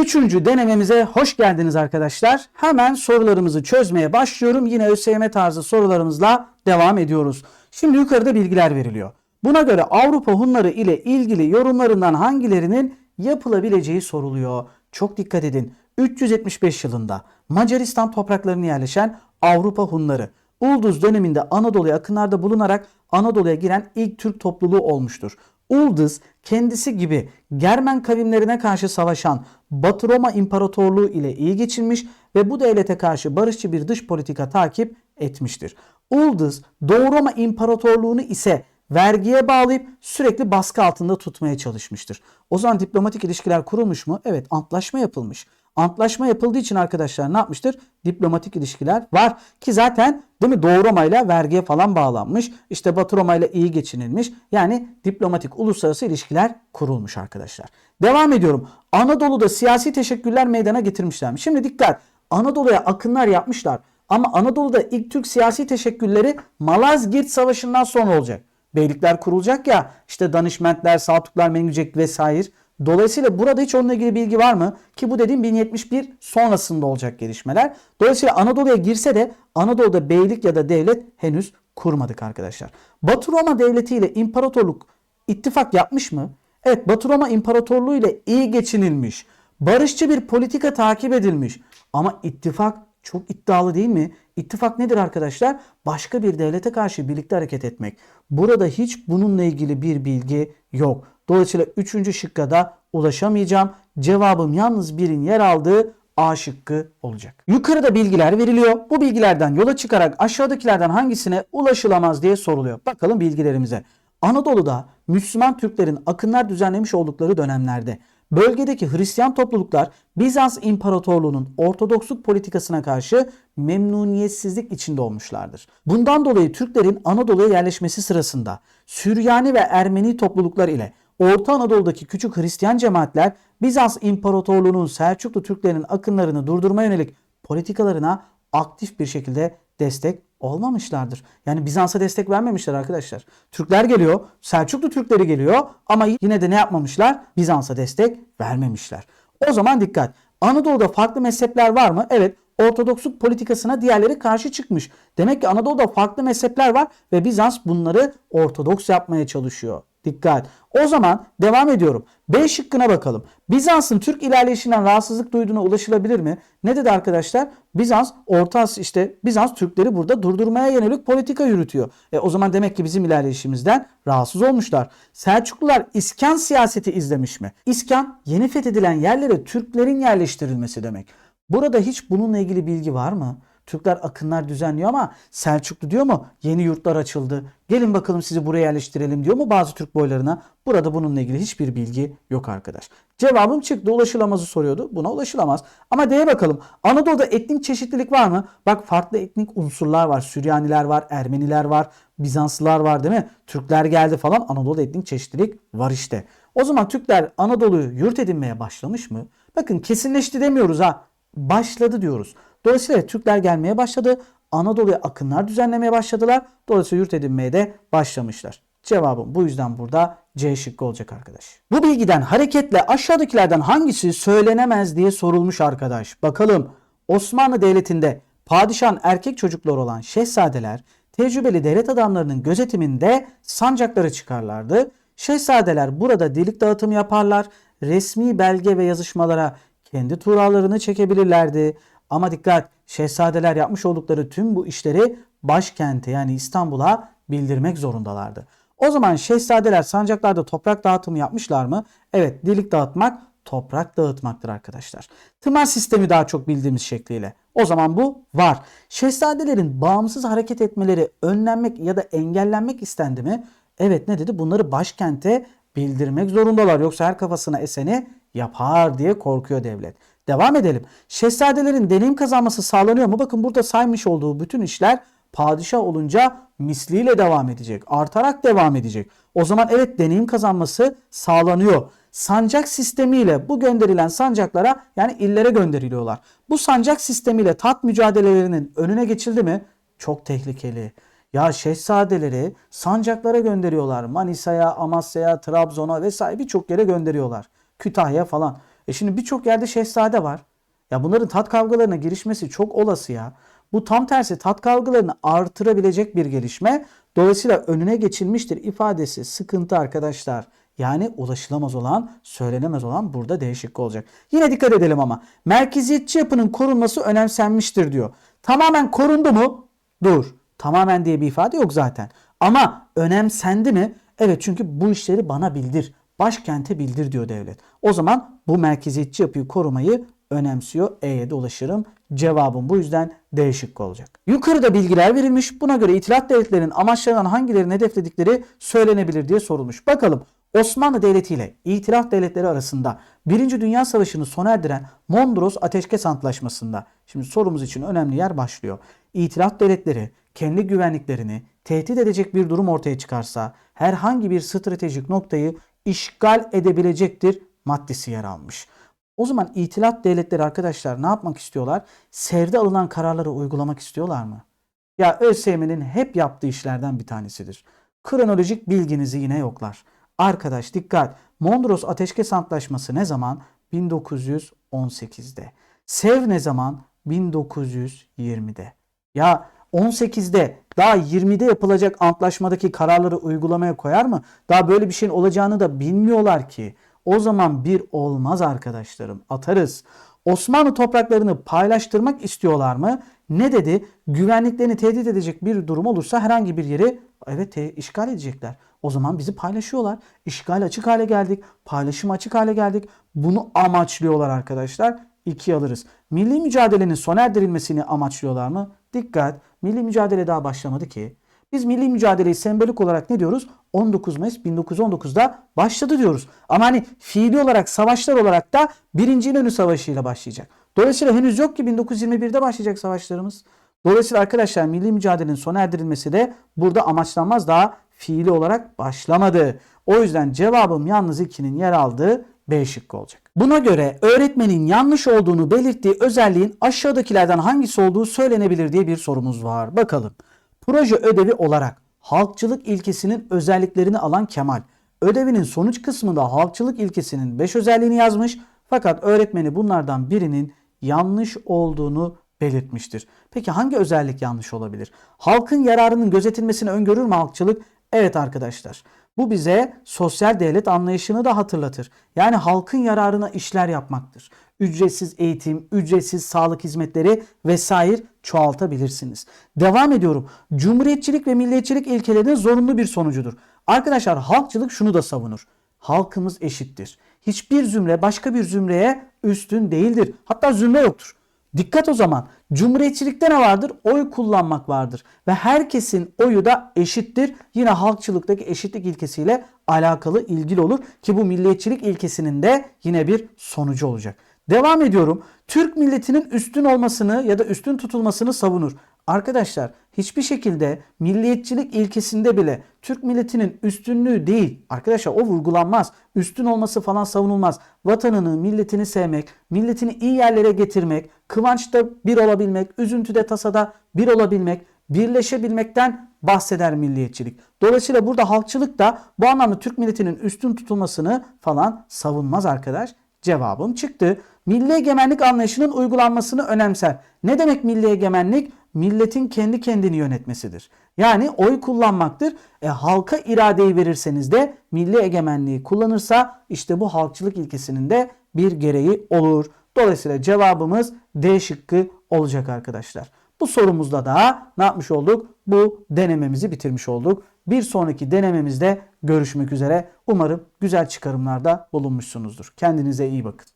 Üçüncü denememize hoş geldiniz arkadaşlar. Hemen sorularımızı çözmeye başlıyorum. Yine ÖSYM tarzı sorularımızla devam ediyoruz. Şimdi yukarıda bilgiler veriliyor. Buna göre Avrupa Hunları ile ilgili yorumlarından hangilerinin yapılabileceği soruluyor. Çok dikkat edin. 375 yılında Macaristan topraklarına yerleşen Avrupa Hunları Ulduz döneminde Anadolu'ya akınlarda bulunarak Anadolu'ya giren ilk Türk topluluğu olmuştur. Ulduz kendisi gibi Germen kavimlerine karşı savaşan Batı Roma İmparatorluğu ile iyi geçinmiş ve bu devlete karşı barışçı bir dış politika takip etmiştir. Ulduz Doğu Roma İmparatorluğunu ise vergiye bağlayıp sürekli baskı altında tutmaya çalışmıştır. O zaman diplomatik ilişkiler kurulmuş mu? Evet antlaşma yapılmış. Antlaşma yapıldığı için arkadaşlar ne yapmıştır? Diplomatik ilişkiler var ki zaten değil mi Doğu Roma ile vergiye falan bağlanmış. İşte Batı Roma ile iyi geçinilmiş. Yani diplomatik uluslararası ilişkiler kurulmuş arkadaşlar. Devam ediyorum. Anadolu'da siyasi teşekkürler meydana getirmişler. Şimdi dikkat. Anadolu'ya akınlar yapmışlar. Ama Anadolu'da ilk Türk siyasi teşekkülleri Malazgirt Savaşı'ndan sonra olacak. Beylikler kurulacak ya işte danışmentler, saltuklar, mengücek vesaire. Dolayısıyla burada hiç onunla ilgili bilgi var mı? Ki bu dediğim 1071 sonrasında olacak gelişmeler. Dolayısıyla Anadolu'ya girse de Anadolu'da beylik ya da devlet henüz kurmadık arkadaşlar. Batı Roma Devleti ile imparatorluk ittifak yapmış mı? Evet Batı Roma İmparatorluğu ile iyi geçinilmiş. Barışçı bir politika takip edilmiş. Ama ittifak çok iddialı değil mi? İttifak nedir arkadaşlar? Başka bir devlete karşı birlikte hareket etmek. Burada hiç bununla ilgili bir bilgi yok. Dolayısıyla 3. şıkka da ulaşamayacağım. Cevabım yalnız birin yer aldığı A şıkkı olacak. Yukarıda bilgiler veriliyor. Bu bilgilerden yola çıkarak aşağıdakilerden hangisine ulaşılamaz diye soruluyor. Bakalım bilgilerimize. Anadolu'da Müslüman Türklerin akınlar düzenlemiş oldukları dönemlerde bölgedeki Hristiyan topluluklar Bizans İmparatorluğu'nun Ortodoksluk politikasına karşı memnuniyetsizlik içinde olmuşlardır. Bundan dolayı Türklerin Anadolu'ya yerleşmesi sırasında Süryani ve Ermeni topluluklar ile Orta Anadolu'daki küçük Hristiyan cemaatler Bizans İmparatorluğu'nun Selçuklu Türklerinin akınlarını durdurma yönelik politikalarına aktif bir şekilde destek olmamışlardır. Yani Bizans'a destek vermemişler arkadaşlar. Türkler geliyor, Selçuklu Türkleri geliyor ama yine de ne yapmamışlar? Bizans'a destek vermemişler. O zaman dikkat. Anadolu'da farklı mezhepler var mı? Evet. Ortodoksluk politikasına diğerleri karşı çıkmış. Demek ki Anadolu'da farklı mezhepler var ve Bizans bunları ortodoks yapmaya çalışıyor. Dikkat. O zaman devam ediyorum. B şıkkına bakalım. Bizans'ın Türk ilerleyişinden rahatsızlık duyduğuna ulaşılabilir mi? Ne dedi arkadaşlar? Bizans Orta Asya işte Bizans Türkleri burada durdurmaya yönelik politika yürütüyor. E, o zaman demek ki bizim ilerleyişimizden rahatsız olmuşlar. Selçuklular iskan siyaseti izlemiş mi? İskan yeni fethedilen yerlere Türklerin yerleştirilmesi demek. Burada hiç bununla ilgili bilgi var mı? Türkler akınlar düzenliyor ama Selçuklu diyor mu? Yeni yurtlar açıldı. Gelin bakalım sizi buraya yerleştirelim diyor mu bazı Türk boylarına? Burada bununla ilgili hiçbir bilgi yok arkadaş. Cevabım çıktı. Ulaşılamazı soruyordu. Buna ulaşılamaz. Ama D'ye bakalım. Anadolu'da etnik çeşitlilik var mı? Bak farklı etnik unsurlar var. Süryaniler var, Ermeniler var, Bizanslılar var değil mi? Türkler geldi falan. Anadolu'da etnik çeşitlilik var işte. O zaman Türkler Anadolu'yu yurt edinmeye başlamış mı? Bakın kesinleşti demiyoruz ha. Başladı diyoruz. Dolayısıyla Türkler gelmeye başladı. Anadolu'ya akınlar düzenlemeye başladılar. Dolayısıyla yurt edinmeye de başlamışlar. Cevabım bu yüzden burada C şıkkı olacak arkadaş. Bu bilgiden hareketle aşağıdakilerden hangisi söylenemez diye sorulmuş arkadaş. Bakalım Osmanlı Devleti'nde padişahın erkek çocukları olan şehzadeler tecrübeli devlet adamlarının gözetiminde sancakları çıkarlardı. Şehzadeler burada delik dağıtım yaparlar. Resmi belge ve yazışmalara kendi tuğralarını çekebilirlerdi. Ama dikkat şehzadeler yapmış oldukları tüm bu işleri başkente yani İstanbul'a bildirmek zorundalardı. O zaman şehzadeler sancaklarda toprak dağıtımı yapmışlar mı? Evet delik dağıtmak toprak dağıtmaktır arkadaşlar. Tımar sistemi daha çok bildiğimiz şekliyle. O zaman bu var. Şehzadelerin bağımsız hareket etmeleri önlenmek ya da engellenmek istendi mi? Evet ne dedi? Bunları başkente bildirmek zorundalar. Yoksa her kafasına eseni yapar diye korkuyor devlet. Devam edelim. Şehzadelerin deneyim kazanması sağlanıyor mu? Bakın burada saymış olduğu bütün işler padişah olunca misliyle devam edecek. Artarak devam edecek. O zaman evet deneyim kazanması sağlanıyor. Sancak sistemiyle bu gönderilen sancaklara yani illere gönderiliyorlar. Bu sancak sistemiyle tat mücadelelerinin önüne geçildi mi? Çok tehlikeli. Ya şehzadeleri sancaklara gönderiyorlar. Manisa'ya, Amasya'ya, Trabzon'a vesaire birçok yere gönderiyorlar. Kütahya falan. E şimdi birçok yerde şehzade var. Ya bunların tat kavgalarına girişmesi çok olası ya. Bu tam tersi tat kavgalarını artırabilecek bir gelişme. Dolayısıyla önüne geçilmiştir ifadesi sıkıntı arkadaşlar. Yani ulaşılamaz olan, söylenemez olan burada değişik olacak. Yine dikkat edelim ama. Merkeziyetçi yapının korunması önemsenmiştir diyor. Tamamen korundu mu? Dur. Tamamen diye bir ifade yok zaten. Ama önemsendi mi? Evet çünkü bu işleri bana bildir. Başkente bildir diyor devlet. O zaman bu merkeziyetçi yapıyı korumayı önemsiyor. E'ye de ulaşırım. Cevabım bu yüzden D şıkkı olacak. Yukarıda bilgiler verilmiş. Buna göre itilaf devletlerinin amaçlarından hangilerini hedefledikleri söylenebilir diye sorulmuş. Bakalım Osmanlı Devleti ile İtilaf Devletleri arasında 1. Dünya Savaşı'nı sona erdiren Mondros Ateşkes Antlaşması'nda şimdi sorumuz için önemli yer başlıyor. İtilaf Devletleri kendi güvenliklerini tehdit edecek bir durum ortaya çıkarsa herhangi bir stratejik noktayı işgal edebilecektir maddesi yer almış. O zaman itilaf devletleri arkadaşlar ne yapmak istiyorlar? Sevde alınan kararları uygulamak istiyorlar mı? Ya ÖSYM'nin hep yaptığı işlerden bir tanesidir. Kronolojik bilginizi yine yoklar. Arkadaş dikkat. Mondros Ateşkes Antlaşması ne zaman? 1918'de. Sev ne zaman? 1920'de. Ya 18'de daha 20'de yapılacak antlaşmadaki kararları uygulamaya koyar mı? Daha böyle bir şeyin olacağını da bilmiyorlar ki. O zaman bir olmaz arkadaşlarım. Atarız. Osmanlı topraklarını paylaştırmak istiyorlar mı? Ne dedi? Güvenliklerini tehdit edecek bir durum olursa herhangi bir yeri evet işgal edecekler. O zaman bizi paylaşıyorlar. İşgal açık hale geldik. Paylaşım açık hale geldik. Bunu amaçlıyorlar arkadaşlar. İki alırız. Milli mücadelenin sona erdirilmesini amaçlıyorlar mı? Dikkat. Milli mücadele daha başlamadı ki. Biz milli mücadeleyi sembolik olarak ne diyoruz? 19 Mayıs 1919'da başladı diyoruz. Ama hani fiili olarak savaşlar olarak da 1. İnönü Savaşı ile başlayacak. Dolayısıyla henüz yok ki 1921'de başlayacak savaşlarımız. Dolayısıyla arkadaşlar milli mücadelenin sona erdirilmesi de burada amaçlanmaz daha fiili olarak başlamadı. O yüzden cevabım yalnız 2'nin yer aldığı B şıkkı olacak. Buna göre öğretmenin yanlış olduğunu belirttiği özelliğin aşağıdakilerden hangisi olduğu söylenebilir diye bir sorumuz var. Bakalım. Proje ödevi olarak halkçılık ilkesinin özelliklerini alan Kemal, ödevinin sonuç kısmında halkçılık ilkesinin 5 özelliğini yazmış fakat öğretmeni bunlardan birinin yanlış olduğunu belirtmiştir. Peki hangi özellik yanlış olabilir? Halkın yararının gözetilmesini öngörür mü halkçılık? Evet arkadaşlar. Bu bize sosyal devlet anlayışını da hatırlatır. Yani halkın yararına işler yapmaktır. Ücretsiz eğitim, ücretsiz sağlık hizmetleri vesaire çoğaltabilirsiniz. Devam ediyorum. Cumhuriyetçilik ve milliyetçilik ilkelerinin zorunlu bir sonucudur. Arkadaşlar halkçılık şunu da savunur. Halkımız eşittir. Hiçbir zümre başka bir zümreye üstün değildir. Hatta zümre yoktur. Dikkat o zaman. Cumhuriyetçilikte ne vardır? Oy kullanmak vardır. Ve herkesin oyu da eşittir. Yine halkçılıktaki eşitlik ilkesiyle alakalı ilgili olur. Ki bu milliyetçilik ilkesinin de yine bir sonucu olacak. Devam ediyorum. Türk milletinin üstün olmasını ya da üstün tutulmasını savunur. Arkadaşlar hiçbir şekilde milliyetçilik ilkesinde bile Türk milletinin üstünlüğü değil. Arkadaşlar o vurgulanmaz. Üstün olması falan savunulmaz. Vatanını, milletini sevmek, milletini iyi yerlere getirmek, kıvançta bir olabilmek, üzüntüde tasada bir olabilmek, birleşebilmekten bahseder milliyetçilik. Dolayısıyla burada halkçılık da bu anlamda Türk milletinin üstün tutulmasını falan savunmaz arkadaş. Cevabım çıktı. Milli egemenlik anlayışının uygulanmasını önemser. Ne demek milli egemenlik? Milletin kendi kendini yönetmesidir. Yani oy kullanmaktır. E, halka iradeyi verirseniz de milli egemenliği kullanırsa işte bu halkçılık ilkesinin de bir gereği olur. Dolayısıyla cevabımız D şıkkı olacak arkadaşlar. Bu sorumuzda da ne yapmış olduk? Bu denememizi bitirmiş olduk. Bir sonraki denememizde görüşmek üzere. Umarım güzel çıkarımlarda bulunmuşsunuzdur. Kendinize iyi bakın.